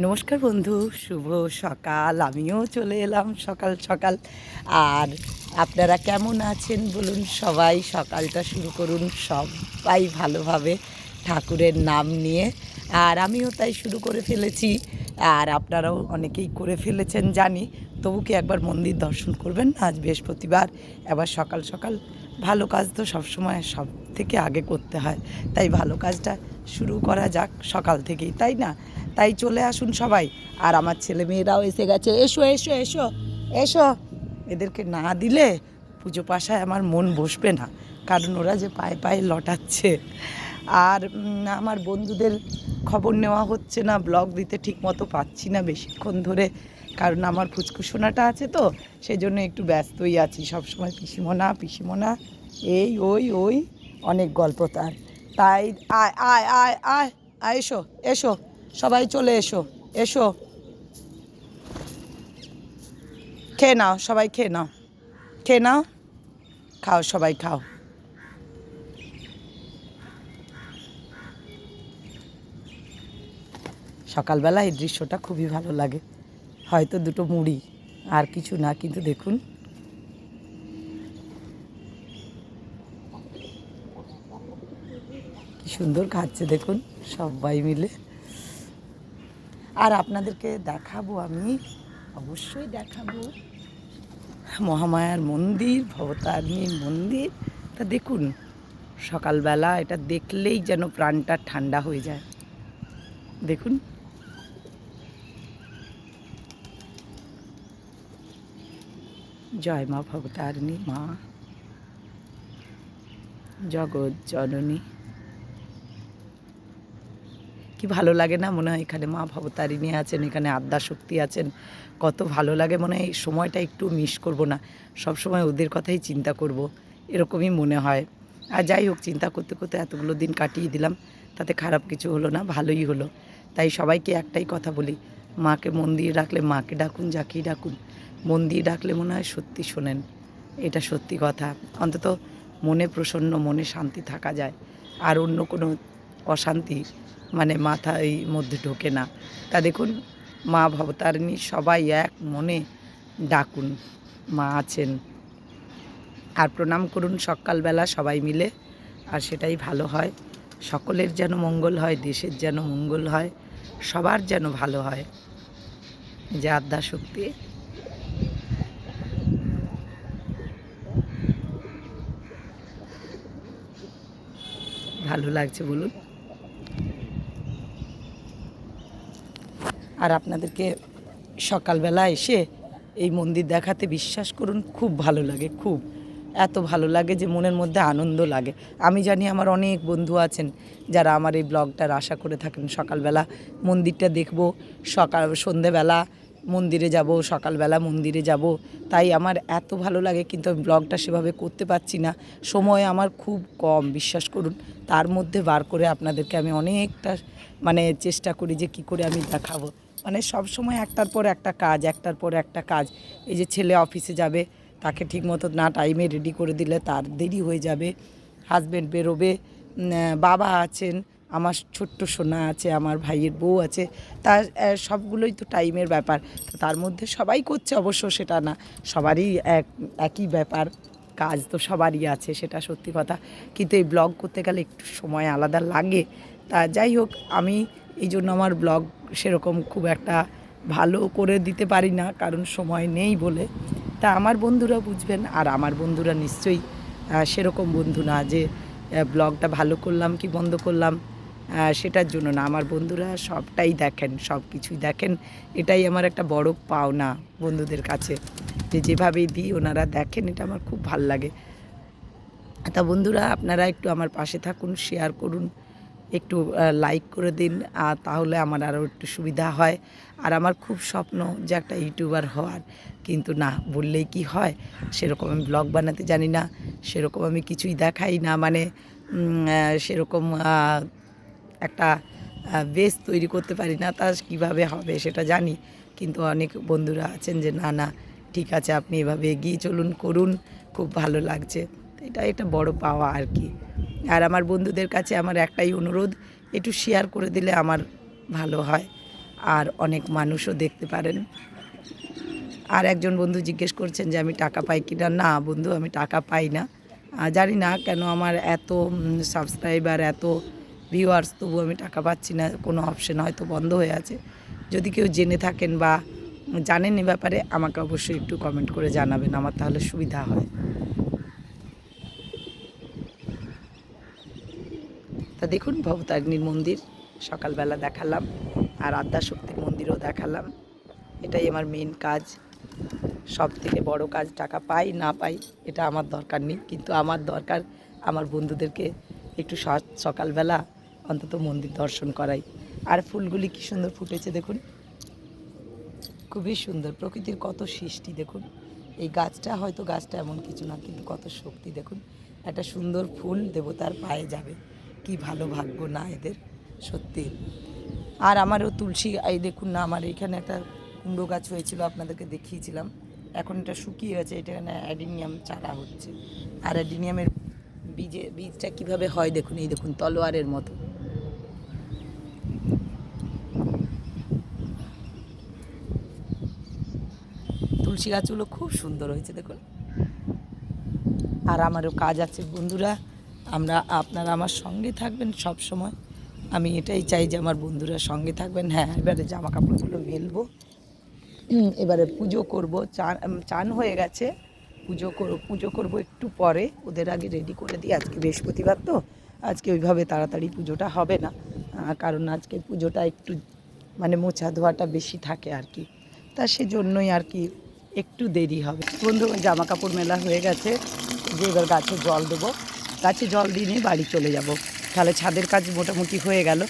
নমস্কার বন্ধু, শুভ সকাল। আমিও চলে এলাম সকাল সকাল। আর আপনারা কেমন আছেন বলুন সবাই, সকালটা শুরু করুন সবাই ভালোভাবে ঠাকুরের নাম নিয়ে। আর আমিও তাই শুরু করে ফেলেছি। আর আপনারাও অনেকেই করে ফেলেছেন জানি। তবু কি একবার মন্দির দর্শন করবেন না? আজ বৃহস্পতিবার। এবার সকাল সকাল ভালো কাজ তো সবসময় সব থেকে আগে করতে হয়। তাই ভালো কাজটা শুরু করা যাক সকাল থেকেই, তাই না? তাই চলে আসুন সবাই। আর আমার ছেলে মেয়েরাও এসে গেছে। এসো এসো এসো এসো। এদেরকে না দিলে পুজো পাশায় আমার মন বসবে না। কারণ ওরা যে পায়ে পায়ে লটাচ্ছে। আর আমার বন্ধুদের খবর নেওয়া হচ্ছে না, ব্লগ দিতে ঠিক মতো পাচ্ছি না বেশিক্ষণ ধরে, কারণ আমার ফুচকুসোনাটা আছে তো সেই জন্য একটু ব্যস্তই আছি। সবসময় পিসিমোনা পিসিমোনা, এই, ওই ওই, অনেক গল্প তার। তাই, আয় আয় আয় আয় আয়, এসো এসো, সবাই চলে এসো এসো। খেয়ে নাও, সবাই খেয়ে নাও খেয়ে নাও, খাও, সবাই খাও। সকালবেলা এই দৃশ্যটা খুবই ভালো লাগে। হয়তো দুটো মুড়ি, আর কিছু না, কিন্তু দেখুন। কি সুন্দর খাচ্ছে, দেখুন, সবাই মিলে। আর আপনাদেরকে দেখাবো আমি, অবশ্যই দেখাবো, মহামায়ার মন্দির, ভবতারিণীর মন্দির। তা দেখুন, সকালবেলা এটা দেখলেই যেন প্রাণটা ঠান্ডা হয়ে যায়। দেখুন। জয় মা ভবতারিণী, মা জগৎ জননী। কি ভালো লাগে না মনে হয় এখানে মা ভবতারিণী আছেন, এখানে আদ্যা শক্তি আছেন। কত ভালো লাগে মনে হয় এই সময়টা একটু মিস করব না। সব সময় ওদের কথাই চিন্তা করব, এরকমই মনে হয়। আর যাই হোক, চিন্তা করতে করতে এতগুলো দিন কাটিয়ে দিলাম, তাতে খারাপ কিছু হলো না, ভালোই হলো। তাই সবাইকে একটাই কথা বলি, মাকে মন দিয়ে ডাকলে মাকে ডাকুন, যাকেই ডাকুন। মন দিয়ে ডাকলে মনে হয় সত্যি শোনেন, এটা সত্যি কথা। অন্তত মনে প্রসন্ন, মনে শান্তি থাকা যায়। আর অন্য কোনো অশান্তি মানে মাথায় মধ্যে ঢোকে না। তা দেখুন, মা ভবতারিণী সবাই এক মনে ডাকুন, মা আছেন। আর প্রণাম করুন সকালবেলা সবাই মিলে, আর সেটাই ভালো হয়। সকলের যেন মঙ্গল হয়, দেশের যেন মঙ্গল হয়, সবার যেন ভালো হয়। যে আধ্যা শক্তি ভালো লাগছে, বলুন। আর আপনাদেরকে সকালবেলা এসে এই মন্দির দেখাতে বিশ্বাস করুন, খুব ভালো লাগে, খুব। এত ভালো লাগে যে মনের মধ্যে আনন্দ লাগে। আমি জানি আমার অনেক বন্ধু আছেন যারা আমার এই ব্লগটার আশা করে থাকেন, সকালবেলা মন্দিরটা দেখব, সকাল, সন্ধেবেলা মন্দিরে যাব, সকালবেলা মন্দিরে যাব। তাই আমার এত ভালো লাগে, কিন্তু আমি ব্লগটা সেভাবে করতে পারছি না। সময় আমার খুব কম, বিশ্বাস করুন। তার মধ্যে বার করে আপনাদেরকে আমি অনেকটা মানে চেষ্টা করি যে কি করে আমি দেখাবো। মানে সব সময় একটার পর একটা কাজ, একটার পর একটা কাজ। এই যে ছেলে অফিসে যাবে, তাকে ঠিকমতো না টাইমে রেডি করে দিলে তার দেরি হয়ে যাবে। হাজব্যান্ড বেরোবে বাবা আছেন আমার ছোট্ট সোনা আছে, আমার ভাইয়ের বউ আছে তার সবগুলোই তো টাইমের ব্যাপার। তো তার মধ্যে সবাই করছে অবশ্য সেটা না, সবারই এক, একই ব্যাপার, কাজ তো সবারই আছে সেটা সত্যি কথা। কিন্তু এই ব্লগ করতে গেলে একটু সময় আলাদা লাগে। তা যাই হোক, আমি এই জন্য আমার ব্লগ সেরকম খুব একটা ভালো করে দিতে পারি না, কারণ সময় নেই বলে। তা আমার বন্ধুরা বুঝবেন, আর আমার বন্ধুরা নিশ্চয়ই সেরকম বন্ধু না যে ব্লগটা ভালো করলাম কি বন্ধ করলাম। সেটার জন্য না। আমার বন্ধুরা সবটাই দেখেন সব কিছুই দেখেন। এটাই আমার একটা বড় পাওনা বন্ধুদের কাছে, যে যেভাবেই দিই ওনারা দেখেন, এটা আমার খুব ভালো লাগে। তা বন্ধুরা, আপনারা একটু আমার পাশে থাকুন শেয়ার করুন, একটু লাইক করে দিন, আর তাহলে আমার আরও একটু সুবিধা হয়। আর আমার খুব স্বপ্ন যে একটা ইউটিউবার হওয়ার, কিন্তু না, বললেই কি হয়? সেরকম আমি ব্লগ বানাতে জানি না, সেরকম আমি কিছুই দেখাই না। মানে সেরকম একটা বেস তৈরি করতে পারি না, তা কীভাবে হবে সেটা জানি। কিন্তু অনেক বন্ধুরা আছেন যে, না না, ঠিক আছে, আপনি এভাবে এগিয়ে চলুন, করুন, খুব ভালো লাগছে। এটা একটা বড় পাওয়া আর কি। আর আমার বন্ধুদের কাছে আমার একটাই অনুরোধ, একটু শেয়ার করে দিলে আমার ভালো হয়। আর অনেক মানুষও দেখতে পারেন। আর একজন বন্ধু জিজ্ঞেস করছেন যে, আমি টাকা পাই কি না না বন্ধু, আমি টাকা পাই না। জানি না কেন আমার এত সাবস্ক্রাইবার এত ভিউয়ার্স তবু আমি টাকা পাচ্ছি না, কোনো অপশন হয়তো বন্ধ হয়ে আছে। যদি কেউ জেনে থাকেন বা জানেন এ ব্যাপারে, আমাকে অবশ্যই একটু কমেন্ট করে জানাবেন, আমার তাহলে সুবিধা হয়। তা দেখুন, ভবতারিণীর মন্দির, সকালবেলা দেখালাম, আর আদ্যা শক্তির মন্দিরও দেখালাম। এটাই আমার মেন কাজ। সব থেকে বড় কাজ, টাকা পাই না পাই, এটা আমার দরকার নেই। কিন্তু আমার দরকার, আমার বন্ধুদেরকে একটু সকালবেলা অন্তত মন্দির দর্শন করাই। আর ফুলগুলি কি সুন্দর ফুটেছে দেখুন। খুবই সুন্দর, প্রকৃতির কত সৃষ্টি দেখুন। এই গাছটা হয়তো গাছটা এমন কিছু না, কিন্তু কত শক্তি দেখুন। একটা সুন্দর ফুল দেবতার পায়ে যাবে। কি ভালো ভাগ্য না এদের, সত্যি। আর আমারও তুলসী, এই দেখুন না, আমার এখানে একটা কুমড়ো গাছ হয়েছিল, আপনাদেরকে দেখিয়েছিলাম। এখন এটা শুকিয়ে গেছে, এটা এখানে অ্যাডিনিয়াম চারা হচ্ছে। আর অ্যাডিনিয়ামের বীজে, বীজটা কীভাবে হয় দেখুন, এই দেখুন, তলোয়ারের মতো। তুলসী গাছগুলো খুব সুন্দর হয়েছে, দেখুন। আর আমারও কাজ আছে, বন্ধুরা। আমরা, আপনারা আমার সঙ্গে থাকবেন সব সময় আমি এটাই চাই যে আমার বন্ধুরা সঙ্গে থাকবেন। হ্যাঁ এবারে জামা কাপড়গুলো মেলবো এবারে পুজো করব। চান চান হয়ে গেছে। পুজো করব পুজো করব একটু পরে। ওদের আগে রেডি করে দিই। আজকে বৃহস্পতিবার তো। আজকে ওইভাবে তাড়াতাড়ি পুজোটা হবে না। কারণ আজকে পুজোটা একটু মানে মোছা ধোয়াটা বেশি থাকে আর কি। তা সেজন্যই আর কি একটু দেরি হবে। বন্ধু জামা কাপড় মেলা হয়ে গেছে, যে এবার গাছে জল দেবো। গাছে জল দিয়ে নিয়ে বাড়ি চলে যাব। তাহলে ছাদের কাজ মোটামুটি হয়ে গেল।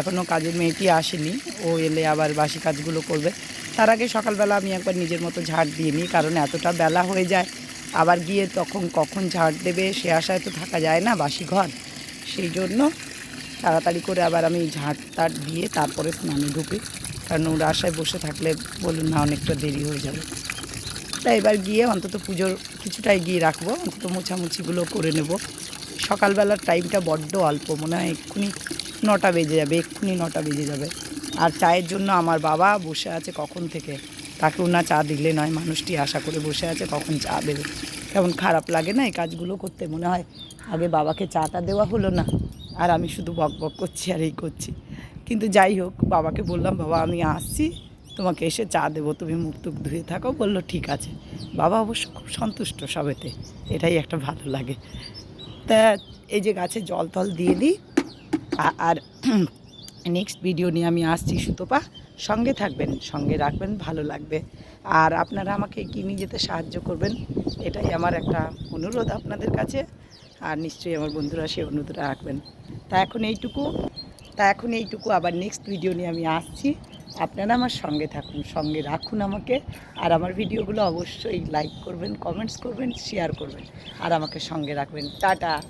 এখনও কাজের মেয়েটি আসেনি। ও এলে আবার বাসি কাজগুলো করবে। তার আগে সকালবেলা আমি একবার নিজের মতো ঝাড় দিয়ে নিই, কারণ এতটা বেলা হয়ে যায়। আবার গিয়ে তখন কখন ঝাড় দেবে সে আশায় তো থাকা যায় না বাসি ঘর। সেই জন্য তাড়াতাড়ি করে আবার আমি ঝাঁট টাট দিয়ে তারপরে স্নানে ঢুকি। কারণ ওরা আশায় বসে থাকলে বলুন না অনেকটা দেরি হয়ে যাবে। তাই এবার গিয়ে অন্তত পুজোর কিছুটাই গিয়ে রাখব। অন্তত মোছামুছিগুলো করে নেব। সকালবেলার টাইমটা বড্ড অল্প, মনে হয় এক্ষুনি নটা বেজে যাবে, এক্ষুনি নটা বেজে যাবে। আর চায়ের জন্য আমার বাবা বসে আছে কখন থেকে? তাকেও না চা দিলে নয়, মানুষটি আশা করে বসে আছে কখন চা দেবে। কেমন খারাপ লাগে না এই কাজগুলো করতে, মনে হয় আগে বাবাকে চাটা দেওয়া হলো না, আর আমি শুধু বক বক করছি আর এই করছি। কিন্তু যাই হোক, বাবাকে বললাম, বাবা, আমি আসছি। তোমাকে এসে চা দেবো, তুমি মুখ টুক ধুয়ে থাকো। বলল, ঠিক আছে। বাবা অবশ্য খুব সন্তুষ্ট সবেতে, এটাই একটা ভালো লাগে। তা এই যে গাছে জল টল দিয়ে দিই আর নেক্সট ভিডিও নিয়ে আমি আসছি সুতপা। সঙ্গে থাকবেন, সঙ্গে রাখবেন, ভালো লাগবে। আর আপনারা আমাকে নিয়ে যেতে সাহায্য করবেন, এটাই আমার একটা অনুরোধ আপনাদের কাছে। আর নিশ্চয়ই আমার বন্ধুরা সে অনুরোধ রাখবেন। তা এখন এইটুকু, তা এখন এইটুকু। আবার নেক্সট ভিডিও নিয়ে আমি আসছি। আপনারা আমার সঙ্গে থাকুন, সঙ্গে রাখুন আমাকে। আর আমার ভিডিওগুলো অবশ্যই লাইক করবেন কমেন্টস করবেন শেয়ার করবেন। আর আমাকে সঙ্গে রাখবেন। টাটা।